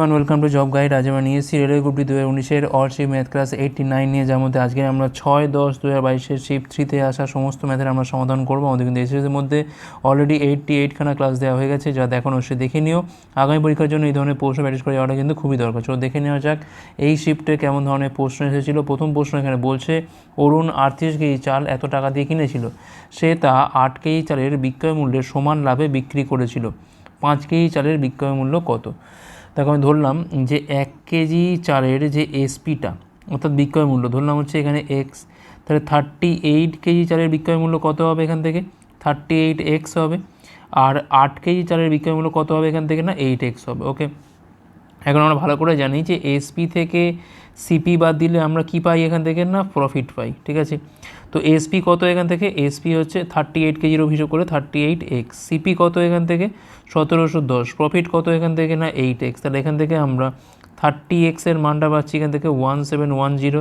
One welcome to job guide আজ আমরা নিয়ে এসেছি রেলওয়ে গ্রুপটি দু হাজার উনিশের অর্শিপ ম্যাথ ক্লাস এইটটি নাইন নিয়ে, যার মধ্যে আজকে আমরা ছয় দশ দু হাজার বাইশের শিপ থ্রিতে আসা সমস্ত ম্যাথের আমরা সমাধান করব। আমাদের কিন্তু এসএসের মধ্যে অলরেডি এইটটি এইটখানা ক্লাস দেওয়া হয়ে গেছে, যা দেখো অবশ্যই দেখে নিও। আগামী পরীক্ষার জন্য এই ধরনের প্রশ্ন প্র্যাকটিস করে যাওয়াটা কিন্তু খুবই দরকার। চলো দেখে নেওয়া যাক, এই শিফটে কেমন ধরনের প্রশ্ন এসেছিল? প্রথম প্রশ্ন এখানে বলছে, অরুণ আটত্রিশ কেজি চাল এত টাকা দিয়ে কিনেছিল? সে তা আট কেজি চালের বিক্রয় মূল্যের সমান লাভে বিক্রি করেছিল। পাঁচ কেজি চালের বিক্রয় মূল্য কত? দেখো আমি ধরলাম যে এক কেজি চালের যে এসপিটা, অর্থাৎ বিক্রয় মূল্য, ধরলাম হচ্ছে এখানে এক্স তাহলে থার্টি এইট কেজি চালের বিক্রয় মূল্য কত হবে এখান থেকে? থার্টি এইট এক্স হবে, আর আট কেজি চালের বিক্রয় মূল্য কত হবে এখান থেকে? না এইট এক্স হবে ওকে এখন আমরা ভালো করে জানি যে এসপি থেকে সিপি বাদ দিলে আমরা কি পাই এখান থেকে? না প্রফিট পাই, ঠিক আছে? তো এসপি কত এখান থেকে? এসপি হচ্ছে থার্টি এইট কেজির অভিযোগ করে থার্টি এইট এক্স সিপি কত এখান থেকে? সতেরোশো দশ। প্রফিট কত এখান থেকে? না এইট এক্স তাহলে এখান থেকে আমরা থার্টি এক্সের মানটা পাচ্ছি এখান থেকে ওয়ান সেভেন ওয়ান জিরো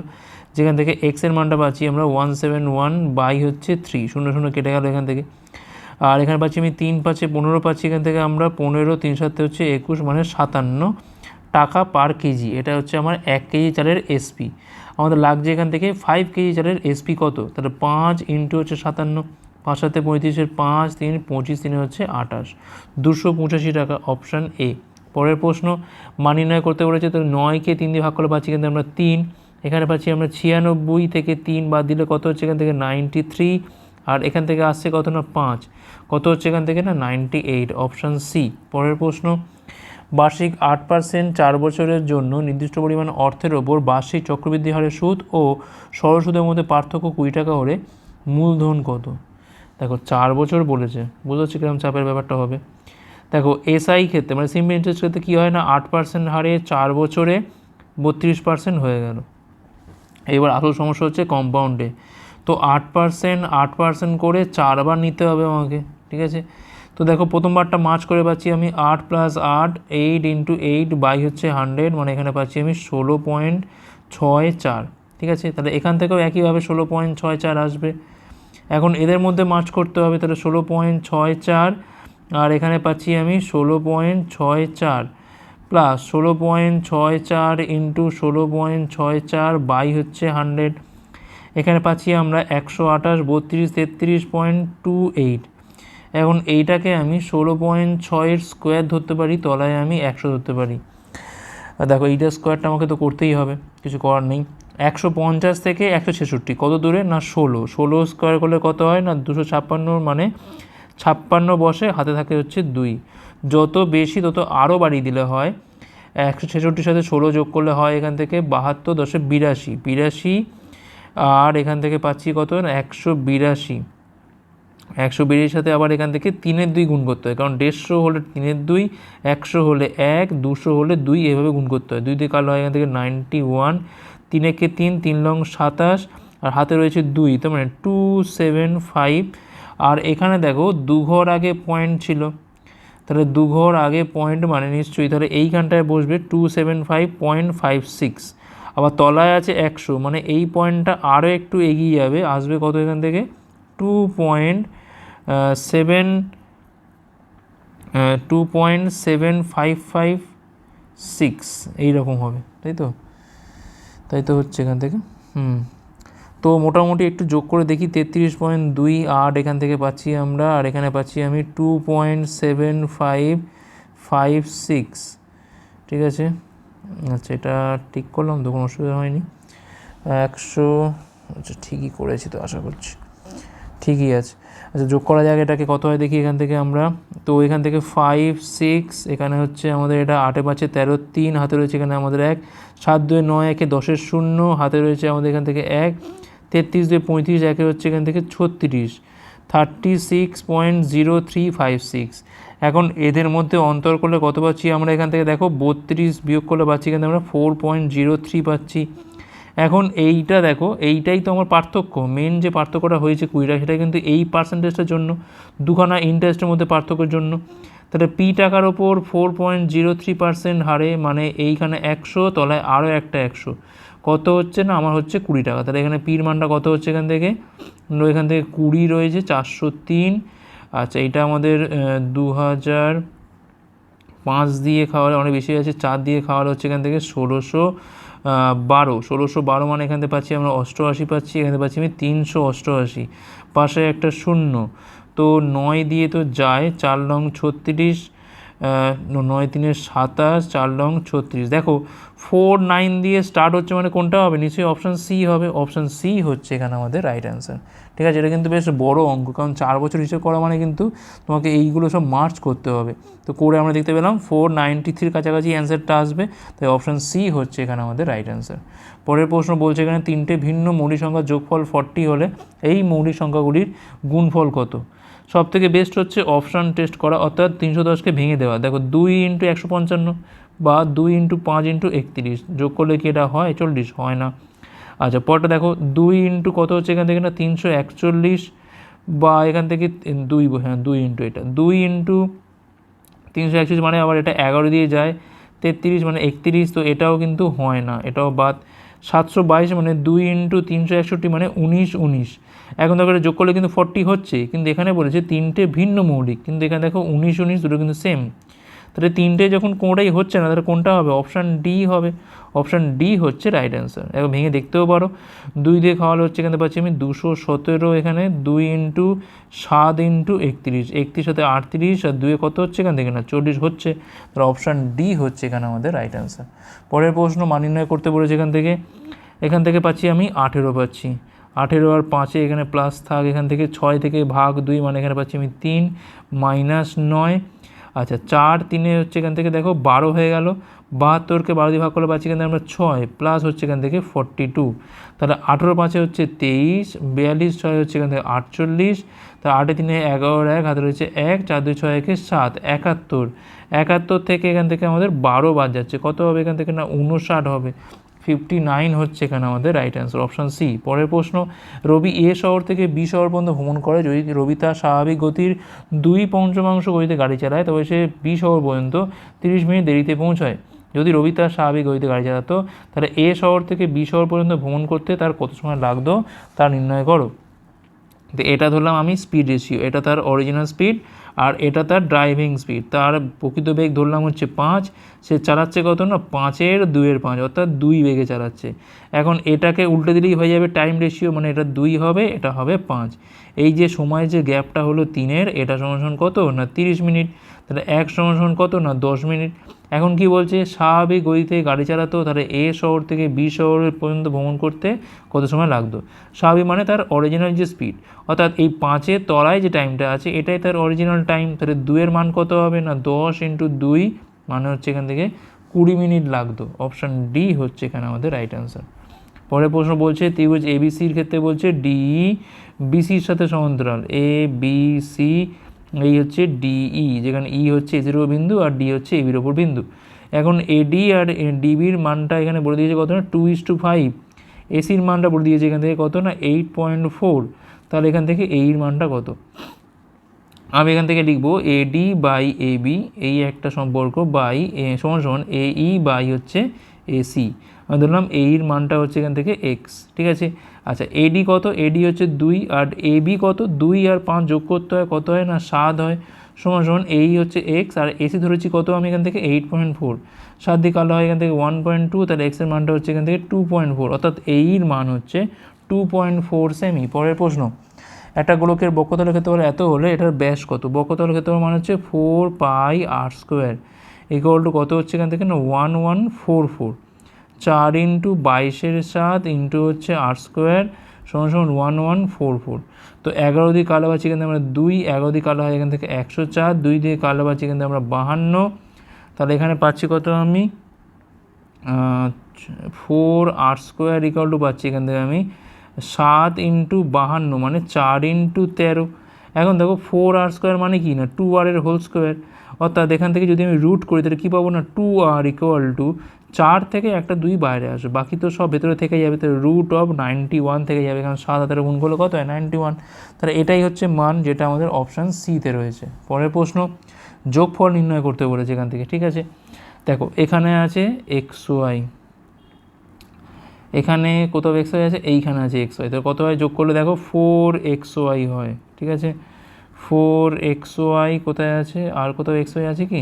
যেখান থেকে এক্সের মানটা পাচ্ছি আমরা ওয়ান সেভেন ওয়ান বাই হচ্ছে থ্রি শূন্য শূন্য কেটে গেল এখান থেকে। আর এখানে পাচ্ছি আমি তিন পাচ্ছে পনেরো পাচ্ছি এখান থেকে আমরা পনেরো, তিন সাথে হচ্ছে একুশ মানে সাতান্ন। টাকা পার কেজি, এটা হচ্ছে আমার এক কেজি চালের এসপি আমাদের লাগছে এখান থেকে ফাইভ কেজি চালের এসপি কত? তাহলে পাঁচ ইন্টু হচ্ছে সাতান্ন, পাঁচ সাথে পঁয়ত্রিশের পাঁচ, তিন, পঁচিশ তিনে হচ্ছে আঠাশ। দুশো পঁচাশি টাকা অপশান এ পরের প্রশ্ন, মান নির্ণয় করতে বলেছে তো নয়কে তিন দিয়ে ভাগ করে পাচ্ছি কিন্তু আমরা তিন, এখানে পাচ্ছি আমরা ছিয়ানব্বই থেকে তিন বাদ দিলে কত হচ্ছে এখান থেকে নাইনটি থ্রি আর এখান থেকে আসছে কত না পাঁচ, কত হচ্ছে এখান থেকে না নাইনটি এইট অপশান সি পরের প্রশ্ন বার্ষিক আট পার্সেন্ট চার বছরের জন্য নির্দিষ্ট পরিমাণ অর্থের ওপর বার্ষিক চক্রবৃদ্ধি হারের সুদ ও সরল সুদের মধ্যে পার্থক্য কুড়ি টাকা হলে মূলধন কত? দেখো, চার বছর বলেছে। বুঝতে পারছি কীরকম চাপের ব্যাপারটা হবে? দেখো এসআই ক্ষেত্রে মানে সিম্পল ইন্টারেস্ট ক্ষেত্রে কী হয় না, আট পার্সেন্ট হারে চার বছরে বত্রিশ পার্সেন্ট হয়ে গেল। এবার আসল সমস্যা হচ্ছে কম্পাউন্ডে তো আট পার্সেন্ট আট পার্সেন্ট করে চারবার নিতে হবে আমাকে, ঠিক আছে? তো দেখো প্রথমবারটা মার্চ করে পাচ্ছি আমি আট প্লাস আট এইট ইন্টু এইট বাই হচ্ছে হান্ড্রেড মানে এখানে পাচ্ছি আমি ষোলো পয়েন্ট ছয় চার, ঠিক আছে? তাহলে এখান থেকেও একইভাবে ষোলো পয়েন্ট ছয় চার আসবে। এখন এদের মধ্যে মার্চ করতে হবে, তাহলে ষোলো পয়েন্ট ছয় চার, আর এখানে পাচ্ছি আমি ষোলো পয়েন্ট ছয় চার প্লাস ষোলো পয়েন্ট ছয় চার ইন্টু ষোলো পয়েন্ট ছয় চার বাই হচ্ছে হান্ড্রেড এখানে পাচ্ছি আমরা একশো আঠাশ, বত্রিশ, তেত্রিশ পয়েন্ট টু এইট এখন এইটাকে আমি ষোলো পয়েন্ট ছয়ের স্কোয়ার ধরতে পারি, তলায় আমি একশো ধরতে পারি। দেখো এইটা স্কোয়ারটা আমাকে তো করতেই হবে, কিছু করার নেই। একশো পঞ্চাশ থেকে একশো ছেষট্টি, কত দূরে? না, ষোলো। ষোলো স্কোয়ার করলে কত হয়? না, দুশো ছাপ্পান্ন মানে ছাপ্পান্ন বসে হাতে থাকে হচ্ছে দুই। যত বেশি, তত আরও বাড়িয়ে দিলে হয়। একশো ছেষট্টির সাথে ষোলো যোগ করলে হয় এখান থেকে বাহাত্তর দশে বিরাশি। বিরাশি আর এখান থেকে পাচ্ছি কত? না, একশো বিরাশি। একশো বিরাশির সাথে আবার এখান থেকে তিনের দুই গুণ করতে হয়। কারণ দেড়শো হলে তিনের দুই, একশো হলে এক, দুশো হলে দুই, এভাবে গুণ করতে হয়। দুই দিয়ে কালো হয় এখান থেকে নাইনটি ওয়ান তিনেকে তিন তিন লং সাতাশ, আর হাতে রয়েছে দুই। তার মানে টু সেভেন ফাইভ। আর এখানে দেখো দু ঘর আগে পয়েন্ট ছিল। তাহলে দু ঘর আগে পয়েন্ট মানে নিশ্চয়ই, তাহলে এইখানটায় বসবে two seven five point five six. আবার তলায় আছে একশো মানে এই পয়েন্টটা আরও একটু এগিয়ে যাবে। আসবে কত এখান থেকে? Two point seven two point seven five five six এইরকম হবে, তাই তো? তাই তো হচ্ছে এখান থেকে, হুম। তো মোটামুটি একটু যোগ করে দেখি, তেত্রিশ পয়েন্ট দুই আট এখান থেকে পাচ্ছি আমরা, আর এখানে পাচ্ছি আমি two point seven five five six ঠিক আছে? আচ্ছা এটা ঠিক করলাম, তো কোনো অসুবিধা হয়নি। একশো আচ্ছা ঠিকই করেছি তো, আশা করছি। ঠিকই আছে। আচ্ছা যোগ করা যাক এটাকে, কত হয় দেখি এখান থেকে আমরা। তো এখান থেকে ফাইভ সিক্স এখানে হচ্ছে আমাদের এটা আটে পাঁচে তেরো, তিন, হাতে রয়েছে এখানে আমাদের এক। সাত দুই নয়, একে দশের শূন্য, হাতে রয়েছে আমাদের এখান থেকে এক। তেত্রিশ দুই পঁয়ত্রিশ, একে হচ্ছে এখান থেকে ছত্রিশ। Thirty six point zero three five six. এখন এদের মধ্যে অন্তর করলে কত পাচ্ছি আমরা এখান থেকে? দেখো, বত্রিশ বিয়োগ করলে পাচ্ছি থেকে আমরা ফোর পয়েন্ট জিরো থ্রি পাচ্ছি। এখন এইটা দেখো, এইটাই তো আমার পার্থক্য। মেন যে পার্থক্যটা হয়েছে কুড়িটা, সেটা কিন্তু এই পার্সেন্টেজটার জন্য, দুখানা ইন্টারেস্টের মধ্যে পার্থক্যের জন্য। তাহলে পি টাকার ওপর four point zero three percent হারে মানে এইখানে একশো, তলায় আরও একটা একশো। কত হচ্ছে না? আমার হচ্ছে কুড়ি টাকা। তাহলে এখানে পির মানটা কত হচ্ছে এখান থেকে? এখান থেকে কুড়ি রয়েছে, চারশো তিন। আচ্ছা এটা আমাদের দু হাজার পাঁচ দিয়ে খাওয়ালে অনেক বেশি আছে চার দিয়ে খাওয়ালে হচ্ছে এখান থেকে ষোলোশো। বারো, ষোলোশো বারো মানে এখান পাচ্ছি আমরা অষ্টআশি পাচ্ছি, এখান পাচ্ছি আমি তিনশো অষ্টআশি। পাশে একটা শূন্য। তো নয় দিয়ে তো যায়, চার রং ছত্রিশ নয় তিনে সাতাশ, চার লং ছত্রিশ। দেখো ফোর নাইন দিয়ে স্টার্ট হচ্ছে মানে কোনটা হবে? নিশ্চয়ই অপশান সি হবে। অপশান সি হচ্ছে এখানে আমাদের রাইট অ্যান্সার ঠিক আছে, এটা কিন্তু বেশ বড় অঙ্ক, কারণ চার বছর হিসেবে করা মানে কিন্তু তোমাকে এইগুলো সব মার্চ করতে হবে। তো করে আমরা দেখতে পেলাম ফোর নাইনটি থ্রির কাছাকাছি অ্যান্সারটা আসবে। তাই অপশান সি হচ্ছে এখানে আমাদের রাইট অ্যান্সার পরের প্রশ্ন বলছে এখানে তিনটে ভিন্ন মৌলিক সংখ্যার যোগফল ফর্টি হলে এই মৌলিক সংখ্যাগুলির গুণফল কত? সব থেকে বেস্ট হচ্ছে অপশান টেস্ট করা, অর্থাৎ তিনশো দশকে ভেঙে দেওয়া। দেখো, দুই ইন্টু একশো পঞ্চান্ন বা দুই ইন্টু পাঁচ ইন্টু একত্রিশ, যোগ করলে কি এটা হয়? চল্লিশ হয় না। আচ্ছা পরটা দেখো, দুই ইন্টু কত হচ্ছে এখান থেকে না? তিনশো একচল্লিশ বা এখান থেকে দুই হ্যাঁ দুই ইন্টু এটা। দুই ইন্টু তিনশো একচল্লিশ মানে আবার এটা এগারো দিয়ে যায়, তেত্রিশ মানে একত্রিশ, তো এটাও কিন্তু হয় না, এটাও বাদ। সাতশো বাইশ মানে দুই ইন্টু তিনশো একষট্টি মানে উনিশ উনিশ। এখন দেখো যোগ করলে কিন্তু ফর্টি হচ্ছে, কিন্তু এখানে বলেছে তিনটে ভিন্ন মৌলিক, কিন্তু এখানে দেখো উনিশ উনিশ দুটো কিন্তু সেম তাহলে তিনটে যখন কোনোটাই হচ্ছে না, তাহলে কোনটা হবে? অপশান ডি হবে। অপশান ডি হচ্ছে রাইট অ্যান্সার এখন ভেঙে দেখতেও পারো। দুই দিয়ে খাওয়ালে হচ্ছে এখানে পাচ্ছি আমি দুশো সতেরো এখানে, দুই ইন্টু সাত ইন্টু একত্রিশ। একত্রিশ সাথে আটত্রিশ আর দুয়ে কত হচ্ছে এখান থেকে না? চল্লিশ হচ্ছে। তাহলে অপশান ডি হচ্ছে এখানে আমাদের রাইট অ্যান্সার পরের প্রশ্ন মান নির্ণয় করতে বলেছে এখান থেকে। এখান থেকে পাচ্ছি আমি আঠেরো পাচ্ছি। আঠেরো আর পাঁচে এখানে প্লাস থাক এখান থেকে, ছয় থেকে ভাগ দুই মানে এখানে পাচ্ছি আমি তিন মাইনাস নয়। আচ্ছা চার তিনে হচ্ছে এখান থেকে দেখো বারো হয়ে গেল। বাহাত্তরকে বারো দিয়ে ভাগ করলে পাচ্ছি এখান থেকে আমরা ছয় প্লাস হচ্ছে এখান থেকে ফর্টি টু তাহলে আঠেরো পাঁচে হচ্ছে তেইশ, বিয়াল্লিশ ছয় হচ্ছে এখান থেকে আটচল্লিশ। তা আটে তিনে এগারো, এক, হাতে রয়েছে এক, চার, দুই, ছয়, একে সাত, একাত্তর। একাত্তর থেকে এখান থেকে আমাদের বারো বাদ যাচ্ছে। কত হবে এখান থেকে? না উনষাট হবে। ফিফটি নাইন হচ্ছে এখানে আমাদের রাইট অ্যান্সার অপশান সি পরের প্রশ্ন, রবি এ শহর থেকে বি শহর পর্যন্ত ভ্রমণ করে যদি রবি তার স্বাভাবিক গতির দুই পঞ্চমাংশ গতিতে গাড়ি চালায়, তবে সে বি শহর পর্যন্ত তিরিশ মিনিট দেরিতে পৌঁছায়। যদি রবি তার স্বাভাবিক গতিতে গাড়ি চালাতো, তাহলে এ শহর থেকে বি শহর পর্যন্ত ভ্রমণ করতে তার কত সময় লাগতো তা নির্ণয় করো। তো এটা ধরলাম আমি স্পিড রেশিও এটা তার অরিজিনাল স্পিড আর এটা তার ড্রাইভিং স্পিড তার প্রকৃত বেগ ধরলাম হচ্ছে পাঁচ, সে চালাচ্ছে কত না? পাঁচের দুইয়ের পাঁচ, অর্থাৎ দুই বেগে চালাচ্ছে। এখন এটাকে উল্টে দিলেই হয়ে যাবে টাইম রেশিও মানে এটা দুই হবে, এটা হবে পাঁচ। এই যে সময় যে গ্যাপটা হলো তিনের, এটা সমান কত? না, তিরিশ মিনিট। তাহলে এক সমান কত? না, দশ মিনিট। এখন কি বলছে? স্বাভাবিক গতিতে গাড়ি চালাতো, তাহলে এ শহর থেকে বি শহর পর্যন্ত ভ্রমণ করতে কত সময় লাগতো? স্বাভাবিক মানে তার অরিজিনাল যে স্পিড অর্থাৎ এই পাঁচের তলায় যে টাইমটা আছে, এটাই তার অরিজিনাল টাইম তাহলে দুয়ের মান কত হবে? না, দশ ইন্টু দুই মানে হচ্ছে এখান থেকে কুড়ি মিনিট লাগতো। অপশান ডি হচ্ছে এখানে আমাদের রাইট অ্যান্সার পরের প্রশ্ন বলছে, ত্রিভুজ এবিসির ক্ষেত্রে বলছে ডি বিসির সাথে সমান্তরাল। এ বি সি এই হচ্ছে ডিই যেখানে ই হচ্ছে এসির ওপর বিন্দু আর ডি হচ্ছে এবির ওপর বিন্দু। এখন এডি আর ডিবির মানটা এখানে বলে দিয়েছে কত না? টু ইস টু ফাইভ এসির মানটা বলে দিয়েছে এখান থেকে কত না? এইট পয়েন্ট ফোর তাহলে এখান থেকে এইর মানটা কত? আমি এখান থেকে লিখব এডি বাই এ বি এই একটা সম্পর্ক বাই এ সমান সমান এ ই বাই হচ্ছে এসি আমি ধরলাম এইর মানটা হচ্ছে এখান থেকে এক্স ঠিক আছে? আচ্ছা এডি কত? এডি হচ্ছে দুই, আর এ বি কত? দুই আর পাঁচ যোগ করতে হয় কত হয় না? সাত হয়। সমান সমান এই হচ্ছে এক্স আর এসি ধরেছি কত আমি এখান থেকে? এইট পয়েন্ট ফোর সাত দিয়ে আলো হয় এখান থেকে ওয়ান পয়েন্ট টু তাহলে এক্সের মানটা হচ্ছে এখান থেকে টু পয়েন্ট ফোর অর্থাৎ এইর মান হচ্ছে টু পয়েন্ট ফোর সেমি পরের প্রশ্ন, একটা গোলকের বক্ষতলের ক্ষেত্রফল এত হলে এটার ব্যাস কত? বক্ষতলের ক্ষেত্রফল মানে হচ্ছে four pi r square equal to কত হচ্ছে এখান থেকে? না ওয়ান ওয়ান ফোর ফোর চার ইন্টু বাইশের সাত ইন্টু হচ্ছে আর স্কোয়ার সমান সমান ওয়ান ওয়ান ফোর ফোর। তো এগারো দিয়ে কালো পাচ্ছি এখান আমরা দুই, এগারো দিয়ে কালো হয় এখান থেকে একশো চার, দুই দিয়ে কালো পাচ্ছি এখান আমরা বাহান্ন। তাহলে এখানে পাচ্ছি কত আমি? Four r square equal to পাচ্ছি এখান থেকে আমি সাত ইন্টু বাহান্ন মানে চার ইন্টু তেরো। এখন দেখো ফোর আর স্কোয়ার মানে কি না? টু আর এর হোল স্কোয়ার অর্থাৎ এখান থেকে যদি আমি রুট করি, তাহলে কী পাবো না? টু আর ইকুয়াল টু চার থেকে একটা দুই বাইরে আসবে। বাকি তো সব ভেতরে থেকে যাবে, তাহলে রুট অফ নাইনটি ওয়ান থেকে যাবে। কারণ সাত হাতের গুণ করলে কত হয়? নাইনটি ওয়ান তাহলে এটাই হচ্ছে মান যেটা আমাদের অপশান সিতে রয়েছে। পরের প্রশ্ন, যোগফল নির্ণয় করতে বলেছে এখান থেকে, ঠিক আছে? দেখো, এখানে আছে এক্স ওয়াই এখানে কোথাও এক্স ওয়াই আছে, এইখানে আছে এক্স ওয়াই তো কত হয়? যোগ করলে দেখো ফোর এক্স ওয়াই হয়, ঠিক আছে? ফোর এক্স ওয়াই কোথায় আছে? আর কোথাও এক্স ওয়াই আছে কি?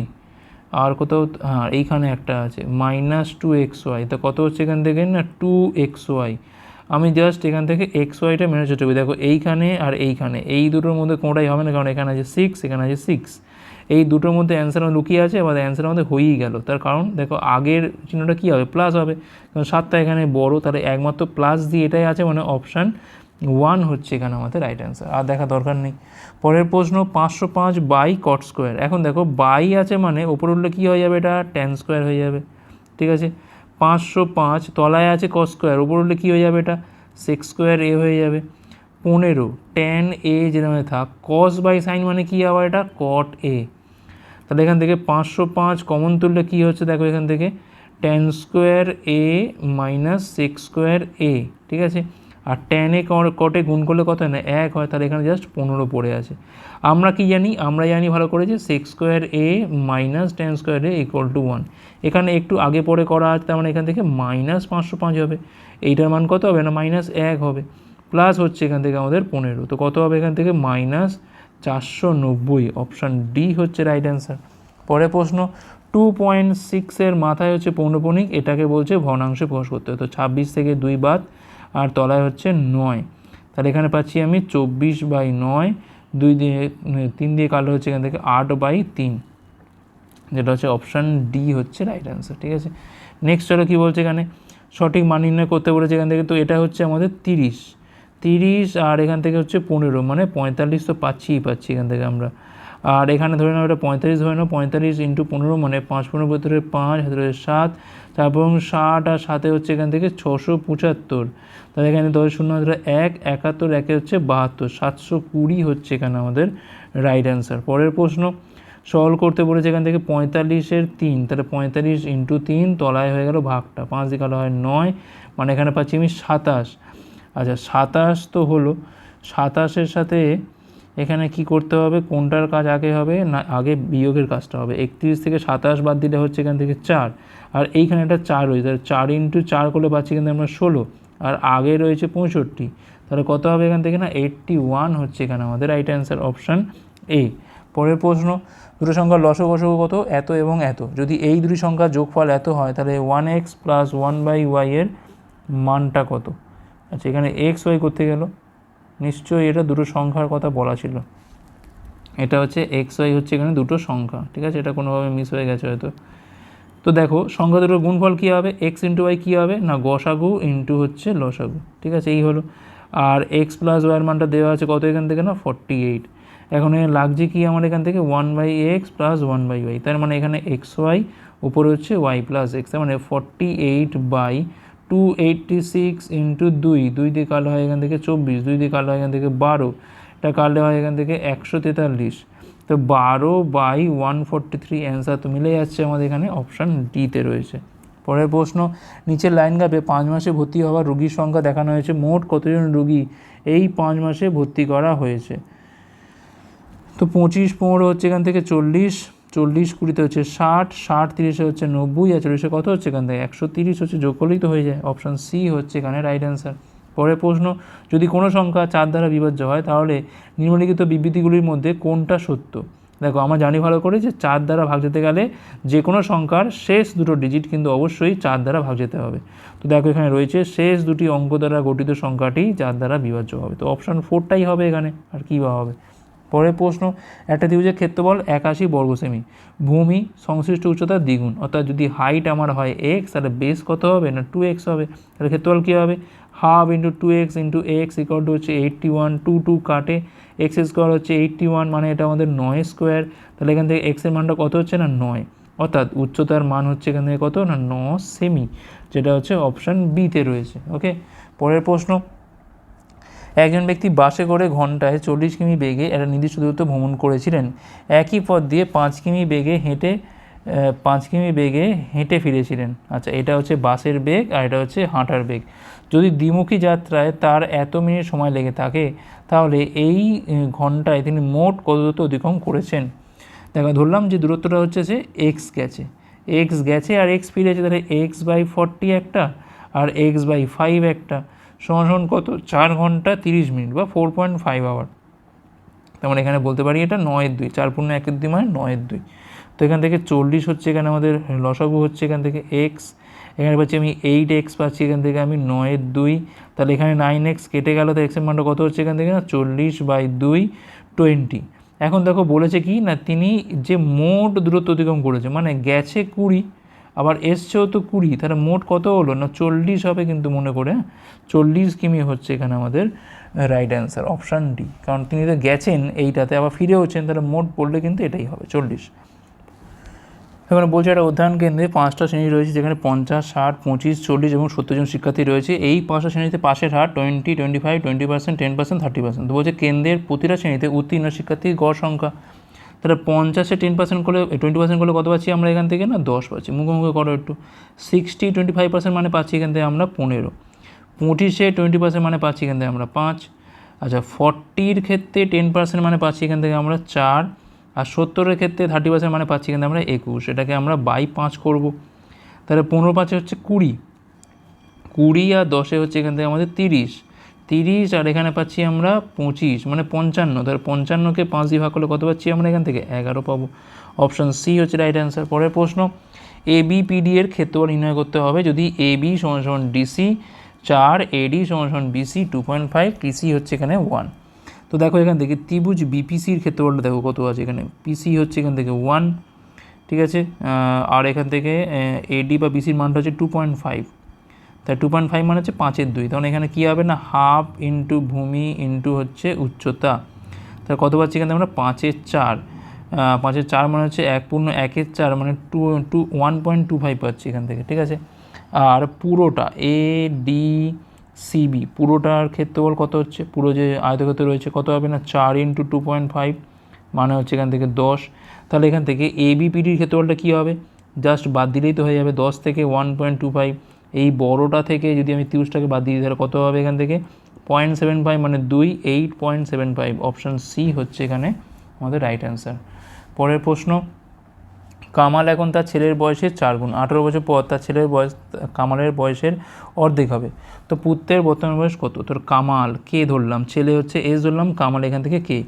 আর কোথাও হ্যাঁ এইখানে একটা আছে। Minus two x y. তা কত হচ্ছে এখান থেকে? না, টু এক্স ওয়াই। আমি জাস্ট এখান থেকে এক্স ওয়াইটা মেনে চলবে দেখো, এইখানে আর এইখানে। এই দুটোর মধ্যে কোনোটাই হবে না, কারণ এখানে আছে সিক্স এখানে আছে সিক্স এই দুটোর মধ্যে অ্যান্সার লুকিয়ে আছে এবার অ্যান্সার আমাদের হয়েই গেল। তার কারণ, দেখো, আগের চিহ্নটা কী হবে? প্লাস হবে। কারণ সাতটা এখানে বড়, তাহলে একমাত্র প্লাস দিয়ে এটাই আছে মানে অপশান ওয়ান হচ্ছে এখানে আমাদের রাইট অ্যান্সার আর দেখা দরকার নেই। পরের প্রশ্ন, পাঁচশো পাঁচ বাই কট স্কোয়ার এখন দেখো বাই আছে মানে ওপর উঠলে কী হয়ে যাবে এটা? টেন স্কোয়ার হয়ে যাবে। ঠিক আছে? পাঁচশো পাঁচ তলায় আছে কস স্কোয়ার ওপর উঠলে কী হয়ে যাবে এটা? সিক্স স্কোয়ার এ হয়ে যাবে। পনেরো টেন এ যেরকম থাক কস বাই সাইন মানে কী আবার এটা? কট এ তাহলে এখান থেকে পাঁচশো পাঁচ কমন তুললে কী হচ্ছে দেখো এখান থেকে? Ten square a minus six square a ঠিক আছে? আর টেনে কটে গুণ করলে কত না? এক হয়, তাহলে এখানে জাস্ট পনেরো পড়ে আছে। আমরা কি জানি? আমরা জানি ভালো করে যে six square a minus ten square a equal to one এখানে একটু আগে পরে করা আছে, তার মানে এখান থেকে মাইনাস পাঁচশো পাঁচ হবে। এইটার মান কত হবে না? মাইনাস এক হবে। প্লাস হচ্ছে এখান থেকে আমাদের পনেরো। তো কত হবে এখান থেকে? মাইনাস চারশো নব্বই। অপশান ডি হচ্ছে রাইট অ্যান্সার পরে প্রশ্ন টু পয়েন্ট সিক্সের মাথায় হচ্ছে পৌনপণিক এটাকে বলছে ভগ্নাংশে প্রকাশ করতে হবে। তো ছাব্বিশ থেকে দুই বাদ আর তলায় হচ্ছে নয়। তাহলে এখানে পাচ্ছি আমি চব্বিশ বাই নয়, দুই দিয়ে তিন দিয়ে কালো হচ্ছে এখান থেকে আট বাই তিন। যেটা হচ্ছে অপশান ডি হচ্ছে রাইট অ্যান্সার ঠিক আছে? নেক্সট চলো কী বলছে এখানে? সঠিক মান নির্ণয় করতে বলেছে এখান থেকে, তো এটা হচ্ছে আমাদের তিরিশ। তিরিশ আর এখান থেকে হচ্ছে পনেরো মানে পঁয়তাল্লিশ তো পাচ্ছিই, পাচ্ছি এখান থেকে আমরা। আর এখানে ধরে নাও এটা পঁয়তাল্লিশ ধরে নাও পঁয়তাল্লিশ ইন্টু পনেরো মানে পাঁচ পনেরো ভেতরে পাঁচ ভেতরে সাত তারপর ষাট আর সাথে হচ্ছে এখান থেকে ছশো পঁচাত্তর। তাহলে এখানে দশ শূন্য ধরে এক, একাত্তর, একে হচ্ছে বাহাত্তর, সাতশো কুড়ি হচ্ছে এখানে আমাদের রাইট অ্যান্সার পরের প্রশ্ন সলভ করতে বলেছে এখান থেকে পঁয়তাল্লিশের তিন, তাহলে পঁয়তাল্লিশ ইন্টু তিন তলায় হয়ে গেল ভাগটা। পাঁচ দিকে হয় নয় মানে এখানে পাচ্ছি আমি সাতাশ। আচ্ছা সাতাশ তো হলো, সাতাশের সাথে এখানে কি করতে হবে? কোনটার কাজ আগে হবে? না, আগে বিয়োগের কাজটা হবে। একত্রিশ থেকে সাতাশ বাদ দিলে হচ্ছে এখান থেকে চার। আর এইখানে একটা চার রয়েছে, তাহলে চার ইন্টু চার করলে পাচ্ছি কিন্তু আমরা ষোলো, আর আগে রয়েছে পঁয়ষট্টি, তাহলে কত হবে এখান থেকে না? এইট্টি ওয়ান হচ্ছে এখানে আমাদের রাইট অ্যান্সার অপশান এ পরের প্রশ্ন, দুটো সংখ্যার লসক গসক কত? এত এবং এত। যদি এই দুটি সংখ্যার যোগফল এত হয়, তাহলে one x plus one by y এর মানটা কত? আচ্ছা এখানে এক্স ওয়াই করতে গেল নিশ্চয়ই এটা দুটো সংখ্যার কথা বলা ছিল। এটা হচ্ছে এক্স ওয়াই হচ্ছে এখানে দুটো সংখ্যা, ঠিক আছে? এটা কোনোভাবে মিস হয়ে গেছে হয়তো। তো দেখো সংখ্যা দুটোর গুণফল কী হবে? এক্স ইন্টু ওয়াই কী হবে? না, গসাগু ইন্টু হচ্ছে লসাগু। ঠিক আছে, এই হলো। আর এক্স প্লাস ওয়াইয়ের মানটা দেওয়া আছে কত এখান থেকে না? ফর্টি এইট এখন লাগছে কি আমার এখান থেকে? One by x plus one by y তার মানে এখানে এক্স ওয়াই উপরে হচ্ছে ওয়াই প্লাস এক্স তার মানে forty eight by two eighty six into দুই। দুই দিয়ে কালো হয় এখান থেকে চব্বিশ, দুই দিয়ে কালো হয় এখান থেকে বারো। এটা কাটলে হয় এখান থেকে একশো তেতাল্লিশ। তো বারো by one forty three answer তো মিলে যাচ্ছে আমাদের এখানে, অপশান ডিতে রয়েছে। পরের প্রশ্ন নিচের লাইন গাপে পাঁচ মাসে ভর্তি হওয়া রোগীর সংখ্যা দেখানো হয়েছে, মোট কতজন রোগী এই পাঁচ মাসে ভর্তি করা হয়েছে? তো পঁচিশ, পনেরো হচ্ছে এখান থেকে চল্লিশ চল্লিশ কুড়িতে হচ্ছে ষাট ষাট তিরিশে হচ্ছে নব্বই, আর চল্লিশে কত হচ্ছে এখান থেকে? একশো তিরিশ হচ্ছে যোগ তো হয়ে যায়, অপশান সি হচ্ছে এখানে রাইট অ্যান্সার। পরের প্রশ্ন, যদি কোনো সংখ্যা চার দ্বারা বিভাজ্য হয়, তাহলে নিম্নলিখিত বিবৃতিগুলির মধ্যে কোনটা সত্য? দেখো, আমরা জানি ভালো করে যে চার দ্বারা ভাগ যেতে গেলে যে কোনো সংখ্যার শেষ দুটো ডিজিট কিন্তু অবশ্যই চার দ্বারা ভাগ যেতে হবে। তো দেখো, এখানে রয়েছে শেষ দুটি অঙ্ক দ্বারা গঠিত সংখ্যাটি চার দ্বারা বিভাজ্য হবে। তো অপশান ফোরটাই হবে এখানে, আর কী বা হবে? পরের প্রশ্ন, একটা ত্রিভুজের ক্ষেত্রফল একাশি বর্গ সেমি। ভূমি সংশ্লিষ্ট উচ্চতা দ্বিগুণ। অর্থাৎ যদি হাইট আমার হয় এক্স তাহলে বেস কত হবে না টু এক্স হবে? তাহলে ক্ষেত্রফল কী হবে? Half into two x into x equal হচ্ছে এইট্টি ওয়ান টু টু কাটে। এক্স স্কোয়ার হচ্ছে এইট্টি ওয়ান মানে এটা আমাদের নয় স্কোয়ার তাহলে এখান থেকে এক্সের মানটা কত হচ্ছে না নয়? অর্থাৎ উচ্চতার মান হচ্ছে এখান থেকে কত না ন সেমি যেটা হচ্ছে অপশান বিতে রয়েছে ওকে পরের প্রশ্ন, একজন ব্যক্তি বাসে করে ঘন্টায় চল্লিশ কিমি বেগে একটা নির্দিষ্ট দূরত্ব ভ্রমণ করেছিলেন। একই পথ দিয়ে পাঁচ কিমি বেগে হেঁটে পাঁচ কিমি বেগে হেঁটে ফিরেছিলেন। আচ্ছা এটা হচ্ছে বাসের বেগ আর এটা হচ্ছে হাঁটার বেগ। যদি দ্বিমুখী যাত্রায় তার এত মিনিট সময় লেগে থাকে, তাহলে এই ঘন্টায় তিনি মোট কত দূরত্ব অতিক্রম করেছেন? দেখো, ধরলাম যে দূরত্বটা হচ্ছে যে এক্স গেছে। এক্স গেছে আর এক্স ফিরেছে তাহলে এক্স বাই ফর্টি একটা আর এক্স বাই ফাইভ একটা সমান সমান কত? চার ঘণ্টা তিরিশ মিনিট বা ফোর পয়েন্ট ফাইভ আওয়ার তার মানে এখানে বলতে পারি এটা নয়ের দুই, চার পূর্ণ একের দুই মানে নয়ের দুই। তো এখান থেকে চল্লিশ হচ্ছে এখানে আমাদের লসাগু হচ্ছে, এখান থেকে এক্স এখানে পাচ্ছি আমি এইট এক্স পাচ্ছি এখান থেকে আমি নয়ের দুই। তাহলে এখানে নাইন এক্স কেটে গেল, তো এক্সের মানটা কত হচ্ছে এখান থেকে না? চল্লিশ বাই দুই টোয়েন্টি এখন দেখো বলেছে কি না, তিনি যে মোট দূরত্ব অতিক্রম করেছে মানে গেছে কুড়ি, আবার এসছেও তো কুড়ি, তাহলে মোট কত হলো? না, চল্লিশ হবে কিন্তু মনে করে হ্যাঁ? চল্লিশ কিমি হচ্ছে এখানে আমাদের রাইট অ্যান্সার অপশান ডি কারণ তিনি তো গেছেন এইটাতে, আবার ফিরেওছেন তাহলে মোট পড়লে কিন্তু এটাই হবে, চল্লিশ। এখানে বলছে একটা অধ্যয়ন কেন্দ্রে পাঁচটা শ্রেণি রয়েছে, যেখানে পঞ্চাশ, ষাট, পঁচিশ, চল্লিশ এবং সত্তর জন শিক্ষার্থী রয়েছে। এই পাঁচটা শ্রেণীতে পাশের হার twenty twenty five twenty percent ten percent thirty percent বলছে কেন্দ্রের প্রতিটা শ্রেণীতে উত্তীর্ণ শিক্ষার্থীর গড় সংখ্যা। তাহলে পঞ্চাশে টেন পার্সেন্ট করলে টোয়েন্টি পার্সেন্ট করলে কত পাচ্ছি আমরা এখান থেকে না? দশ পাচ্ছি। মুখোমুখি করো একটু। সিক্সটি টোয়েন্টি ফাইভ পার্সেন্ট মানে পাচ্ছি এখান থেকে আমরা পনেরো। পঁচিশে টোয়েন্টি পার্সেন্ট মানে পাচ্ছি এখান থেকে আমরা পাঁচ। আচ্ছা ফর্টির ক্ষেত্রে টেন পার্সেন্ট মানে পাচ্ছি এখান থেকে আমরা চার। আর সত্তরের ক্ষেত্রে থার্টি পার্সেন্ট মানে পাচ্ছি কিন্তু আমরা একুশ, এটাকে আমরা বাই পাঁচ করব। তাহলে পনেরো পাঁচে হচ্ছে কুড়ি কুড়ি আর দশে হচ্ছে এখান থেকে আমাদের তিরিশ। তিরিশ আর এখানে পাচ্ছি আমরা পঁচিশ মানে পঞ্চান্ন। তাহলে পঞ্চান্নকে পাঁচ দিয়ে ভাগ করলে কত পাচ্ছি আমরা এখান থেকে? এগারো পাবো। অপশান সি হচ্ছে রাইট অ্যান্সার পরের প্রশ্ন এ বি পিডি এর ক্ষেত্রফল নির্ণয় করতে হবে যদি এ বি সমান সমান ডিসি চার এডি সমান সমান BC two point five TC হচ্ছে এখানে ওয়ান তো দেখো এখান থেকে ত্রিভুজ বিপিসির ক্ষেত্রফলটা দেখো কত আছে এখানে। পিসি হচ্ছে এখান থেকে ওয়ান ঠিক আছে? আর এখান থেকে এডি বা বিসির মানটা হচ্ছে টু পয়েন্ট ফাইভ তাই টু পয়েন্ট ফাইভ মানে হচ্ছে পাঁচের দুই। তখন এখানে কী হবে না? হাফ ইন্টু ভূমি ইন্টু হচ্ছে উচ্চতা। তাহলে কত পাচ্ছি এখানে আমরা? পাঁচের চার। পাঁচের চার মানে হচ্ছে এক পূর্ণ একের চার মানে two two one point two five পাচ্ছি এখান থেকে, ঠিক আছে? আর পুরোটা এ ডি সিবি পুরোটার ক্ষেত্রফল কত হচ্ছে? পুরো যে আয়তক্ষেত্র রয়েছে কত হবে না? চার ইন্টু টু পয়েন্ট ফাইভ মানে হচ্ছে এখান থেকে দশ। তাহলে এখান থেকে এবিপিডির ক্ষেত্রফলটা কী হবে? জাস্ট বাদ দিলেই তো হয়ে যাবে দশ থেকে ওয়ান পয়েন্ট টু ফাইভ এই বড়োটা থেকে যদি আমি তিরিশটাকে বাদ দিই, তাহলে কত হবে এখান থেকে? পয়েন্ট সেভেন ফাইভ মানে দুই eight point seven five option C হচ্ছে এখানে আমাদের রাইট অ্যান্সার পরের প্রশ্ন কামাল এখন তার ছেলের বয়সের চার গুণ। আঠেরো বছর পর তার ছেলের বয়স, কামালের বয়সের অর্ধেক হবে। তো পুত্রের বর্তমান বয়স কত? তোর কামাল, কে ধরলাম? ছেলে হচ্ছে এস ধরলাম, কামাল এখান থেকে কে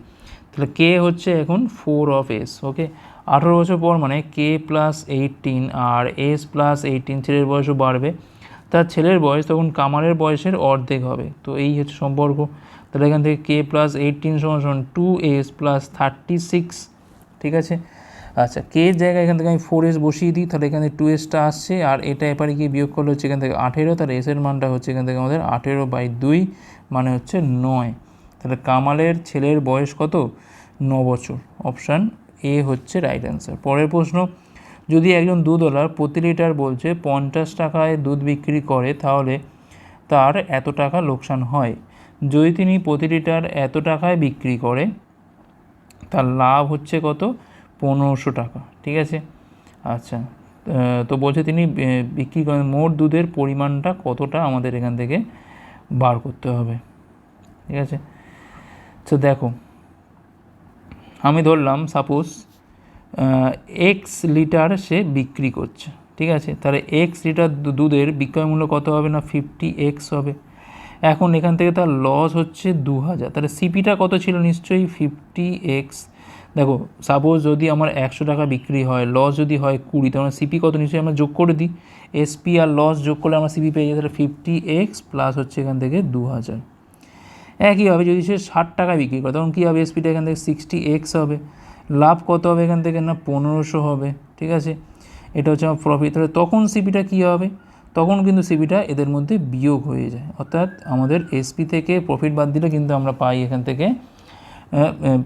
তাহলে কে হচ্ছে এখন ফোর অফ এস ওকে আঠেরো বছর পর মানে কে প্লাস এইটিন আর এস প্লাস এইটিন ছেলের বয়সও বাড়বে। তার ছেলের বয়স তখন কামালের বয়সের অর্ধেক হবে। তো এই হচ্ছে সম্পর্ক। তাহলে এখান থেকে কে প্লাস এইটিন সমান two S plus thirty six ঠিক আছে? আচ্ছা কে জায়গায় এখান থেকে আমি ফোর এস বসিয়ে দিই? তাহলে এখানে টু এসটা আসছে, আর এটা এপারে গিয়ে বিয়োগ করলে হচ্ছে এখান থেকে আঠেরো, তাহলে এসের মানটা হচ্ছে এখান থেকে আমাদের আঠেরো বাই দুই মানে হচ্ছে নয়। তাহলে কামালের ছেলের বয়স কত? ন বছর। অপশান এ হচ্ছে রাইট অ্যান্সার পরের প্রশ্ন, যদি একজন দুধওয়ালার প্রতি লিটার বলছে পঞ্চাশ টাকায় দুধ বিক্রি করে, তাহলে তার এত টাকা লোকসান হয়। যদি তিনি প্রতি লিটার এত টাকায় বিক্রি করে, তার লাভ হচ্ছে কত? পনেরোশো টাকা, ঠিক আছে? আচ্ছা তো বলছে তিনি বিক্রি করেন মোট দুধের পরিমাণটা কতটা আমাদের এখান থেকে বার করতে হবে, ঠিক আছে? তো দেখো, আমি ধরলাম সাপোজ এক্স লিটার সে বিক্রি করছে, ঠিক আছে? তাহলে এক্স লিটার দুধের বিক্রয় মূল্য কত হবে না? ফিফটি এক্স হবে। এখন এখান থেকে তার লস হচ্ছে দু হাজার তাহলে সিপিটা কত ছিল? নিশ্চয়ই ফিফটি এক্স দেখো সাপোজ যদি আমার একশো টাকা বিক্রি হয় লস যদি হয় কুড়ি তখন সিপি কত নিশ্চয়ই আমরা যোগ করে দিই। এসপি আর লস যোগ করলে আমরা সিপি পেয়ে যাই, তাহলে ফিফটি এক্স প্লাস হচ্ছে এখান থেকে দু হাজার একইভাবে যদি সে ষাট টাকা বিক্রি করে, তখন কী হবে? এসপিটা এখান থেকে সিক্সটি এক্স হবে। লাভ কত হবে এখান থেকে? না, পনেরোশো হবে, ঠিক আছে? এটা হচ্ছে আমার প্রফিট তাহলে তখন সিপিটা কী হবে? তখন কিন্তু সিপিটা এদের মধ্যে বিয়োগ হয়ে যায়। অর্থাৎ আমাদের এসপি থেকে প্রফিট বাদ দিলে কিন্তু আমরা পাই এখান থেকে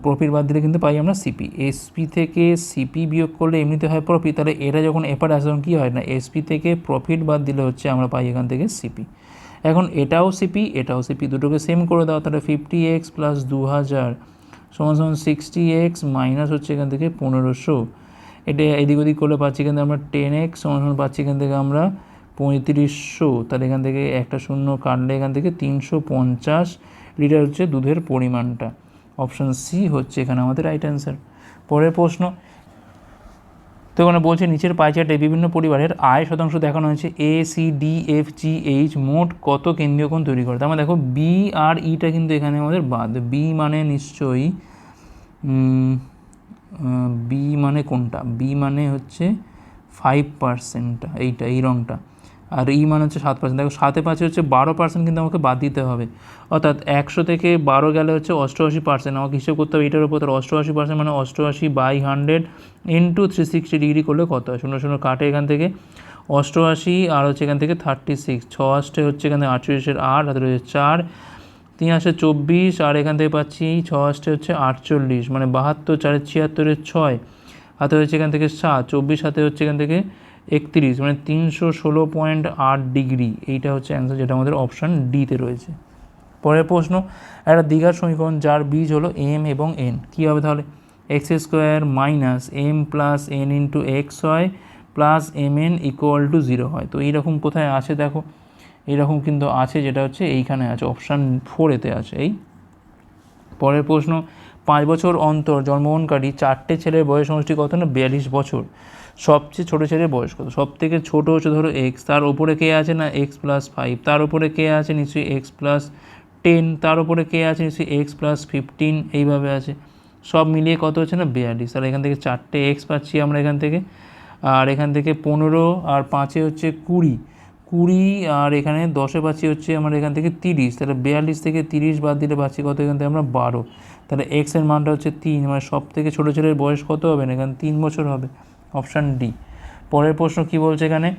প্রফিট বাদ দিলে কিন্তু পাই আমরা সিপি এসপি থেকে সিপি বিয়োগ করলে এমনিতে হয় প্রফিট তাহলে এটা যখন এপার আসে তখন কী হয় না? এসপি থেকে প্রফিট বাদ দিলে হচ্ছে আমরা পাই এখান থেকে সিপি এখন এটাও সিপি এটাও সিপি দুটোকে সেম করে দাও, তাহলে ফিফটি এক্স প্লাস দু হাজার সমান সমান সিক্সটি এক্স মাইনাস হচ্ছে এখান থেকে পনেরোশো। এটা এদিক ওদিক করলে পাচ্ছি এখান থেকে আমরা টেন এক্স সমান সমান পাচ্ছি এখান থেকে আমরা পঁয়ত্রিশশো। তাহলে এখান থেকে একটা শূন্য কাটলে এখান থেকে তিনশো পঞ্চাশ লিটার হচ্ছে দুধের পরিমাণটা। অপশান সি হচ্ছে এখানে আমাদের রাইট অ্যান্সার পরের প্রশ্ন, তো এখানে বলছে নিচের পাইচার্টে বিভিন্ন পরিবারের আয় শতাংশ দেখানো হয়েছে। A C D F G H মোট কত কেন্দ্রীয় কোণ তৈরি করে? তার মানে দেখো বি আর ইটা কিন্তু এখানে আমাদের বাদ। বি মানে নিশ্চয়ই বি মানে কোনটা? বি মানে হচ্ছে ফাইভ পার্সেন্টটা এইটা, এই রঙটা আর ই মানে হচ্ছে সাত পার্সেন্ট দেখো, সাতে পাঁচে হচ্ছে বারো পার্সেন্ট কিন্তু আমাকে বাদ দিতে হবে। অর্থাৎ একশো থেকে বারো গেলে হচ্ছে অষ্টআশি পার্সেন্ট আমাকে হিসেব করতে হবে এটার উপর। তার অষ্টআশি পার্সেন্ট মানে অষ্টআশি by hundred into three sixty degree করলে কত হয়? শূন্য শূন্য কাটে এখান থেকে। অষ্টআশি আর হচ্ছে এখান থেকে থার্টি সিক্স ছ আষ্টে হচ্ছে এখানে আটচল্লিশের আট, হাতে রয়েছে চার। তিন আসে চব্বিশ আর এখান থেকে পাচ্ছি ছ আষ্টে হচ্ছে আটচল্লিশ। মানে বাহাত্তর চারের ছিয়াত্তরের ছয়। হাতে হচ্ছে এখান থেকে সাত। চব্বিশ হাতে হচ্ছে এখান থেকে একত্রিশ মানে তিনশো ষোলো পয়েন্ট আট ডিগ্রি, এইটা হচ্ছে অ্যান্সার যেটা আমাদের অপশান ডিতে রয়েছে। পরের প্রশ্ন, একটা দীঘার সমীকরণ যার বীজ হলো এম এবং এন কী হবে তাহলে? X square minus m plus n into x হয় plus m n equal to zero হয়। তো এইরকম কোথায় আছে দেখো? এইরকম কিন্তু আছে যেটা হচ্ছে এইখানে আছে অপশান ফোরেতে আছে। এই পরের প্রশ্ন, পাঁচ বছর অন্তর জন্মগ্রহণকারী চারটে ছেলের বয়স সমষ্টি কত না? বিয়াল্লিশ বছর। সবচেয়ে ছোটো ছেলের বয়স কত? সব থেকে ছোটো হচ্ছে ধরো এক্স তার ওপরে কে আছে না এক্স প্লাস ফাইভ তার উপরে কে আছে নিশ্চয়ই এক্স প্লাস টেন তার উপরে কে আছে নিশ্চয়ই এক্স প্লাস ফিফটিন এইভাবে আছে। সব মিলিয়ে কত হচ্ছে না? বিয়াল্লিশ। তাহলে এখান থেকে চারটে এক্স পাচ্ছি আমরা এখান থেকে। আর এখান থেকে পনেরো আর পাঁচে হচ্ছে কুড়ি। কুড়ি আর এখানে দশে পাচ্ছি হচ্ছে আমরা এখান থেকে তিরিশ। তাহলে বিয়াল্লিশ থেকে তিরিশ বাদ দিলে পাচ্ছি কত এখান থেকে আমরা বারো। তাহলে এক্সের মানটা হচ্ছে তিন। মানে সব থেকে ছোটো ছেলের বয়স কত হবে না? এখানে তিন বছর হবে। Option D. পরের প্রশ্ন কি বলছে এখানে?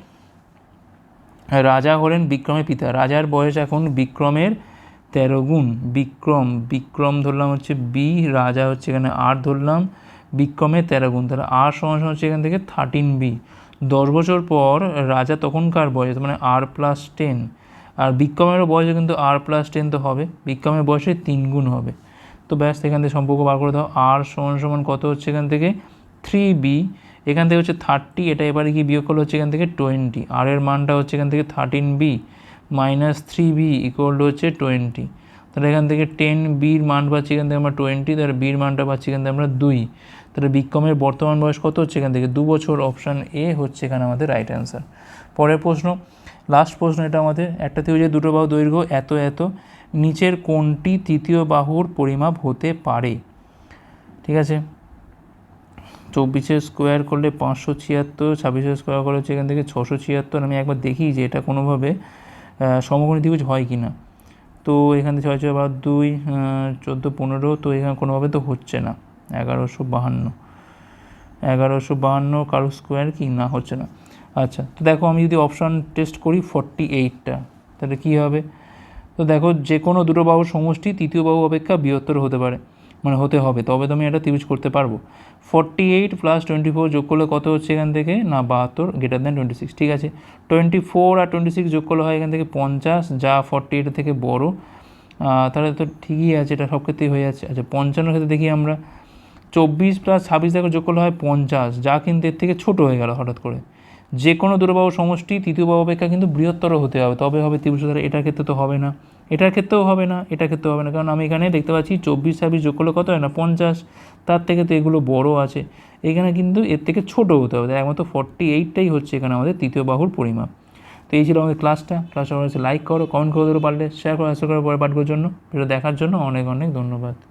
রাজা হলেন বিক্রমের পিতা। রাজার বয়স এখন বিক্রমের তেরো গুণ। বিক্রম বিক্রম ধরলাম হচ্ছে বি রাজা হচ্ছে এখানে আর ধরলাম, বিক্রমের তেরো গুণ। তাহলে আর সমান হচ্ছে এখান থেকে থার্টিন বি দশ বছর পর রাজা তখনকার বয়স মানে আর প্লাস টেন আর বিক্রমেরও বয়সে কিন্তু আর প্লাস টেন তো হবে। বিক্রমের বয়সে তিন গুণ হবে। তো ব্যাস, এখান থেকে সম্পর্ক বার করে দাও। আর সমান সমান কত হচ্ছে এখান থেকে? থ্রি বি এখান থেকে হচ্ছে থার্টি এটা এবারে কি বিয়োগ করলে হচ্ছে এখান থেকে টোয়েন্টি আর এর মানটা হচ্ছে এখান থেকে thirteen b minus three b equal to হচ্ছে টোয়েন্টি তাহলে এখান থেকে টেন বির মান পাচ্ছি এখান থেকে আমরা টোয়েন্টি তাহলে বির মানটা পাচ্ছি এখান থেকে আমরা দুই, তাহলে বিক্রমের বর্তমান বয়স কত হচ্ছে এখান থেকে দু বছর অপশান এ হচ্ছে এখানে আমাদের রাইট অ্যান্সার পরের প্রশ্ন লাস্ট প্রশ্ন এটা আমাদের, একটা থেকে যে দুটো বাহু দৈর্ঘ্য এত এত, নিচের কোনটি তৃতীয় বাহুর পরিমাপ হতে পারে? ঠিক আছে? চব্বিশের স্কোয়ার করলে পাঁচশো ছিয়াত্তর, ছাব্বিশের স্কোয়ার করলে হচ্ছে এখান থেকে ছশো ছিয়াত্তর। আমি একবার দেখি যে এটা কোনোভাবে সমগণী ত্রিভুজ হয় কি না তো এখান থেকে ছয় ছয় বার দুই চোদ্দ পনেরো, তো এখানে কোনোভাবে তো হচ্ছে না। এগারোশো বাহান্ন। এগারোশো বাহান্ন কারও স্কোয়ার কি? না, হচ্ছে না। আচ্ছা তো দেখো আমি যদি অপশান টেস্ট করি ফর্টি এইটটা, তাহলে কী হবে? তো দেখো যে কোনো দুটো বাহুর সমষ্টি তৃতীয় বাহু অপেক্ষা বৃহত্তর হতে পারে। মানে হতে হবে, তবে তো আমি এটা ত্রিভুজ করতে পারব। Forty eight plus twenty four যোগ করলে কত হচ্ছে এখান থেকে? না, বাহাত্তর গ্রেটার দ্যান টোয়েন্টি সিক্স ঠিক আছে? টোয়েন্টি ফোর আর টোয়েন্টি সিক্স যোগ করলে হয় এখান থেকে পঞ্চাশ, যা ফর্টি এইটের থেকে বড়ো। তাহলে তো ঠিকই আছে, এটা সব ক্ষেত্রেই হয়ে যাচ্ছে। আচ্ছা পঞ্চান্নের ক্ষেত্রে দেখি আমরা। চব্বিশ প্লাস ছাব্বিশ দেখো যোগ করলে হয় পঞ্চাশ, যা কিন্তু এর থেকে ছোটো হয়ে গেল হঠাৎ করে। যে কোনো দুর্বাহু সমষ্টি তৃতীয় অপেক্ষা কিন্তু বৃহত্তর হতে হবে, তবে হবে ত্রিভুজ এটার ক্ষেত্রে তো হবে না। এটার ক্ষেত্রেও হবে না, এটার ক্ষেত্রেও হবে না। কারণ আমি এখানে দেখতে পাচ্ছি চব্বিশ, ছাব্বিশ যোগ করলে কত হয় না? পঞ্চাশ। তার থেকে তো এগুলো বড় আছে। এখানে কিন্তু এর থেকে ছোটো হতে হবে। একমাত্র ফর্টি এইটটাই হচ্ছে এখানে আমাদের তৃতীয় বাহুর পরিমাপ। তো এই ছিল আমাদের ক্লাসটা ক্লাসটা লাইক করো কমেন্ট করে দেবো পারলে শেয়ার করো আশা করো পরে জন্য। ভিডিও দেখার জন্য অনেক অনেক ধন্যবাদ।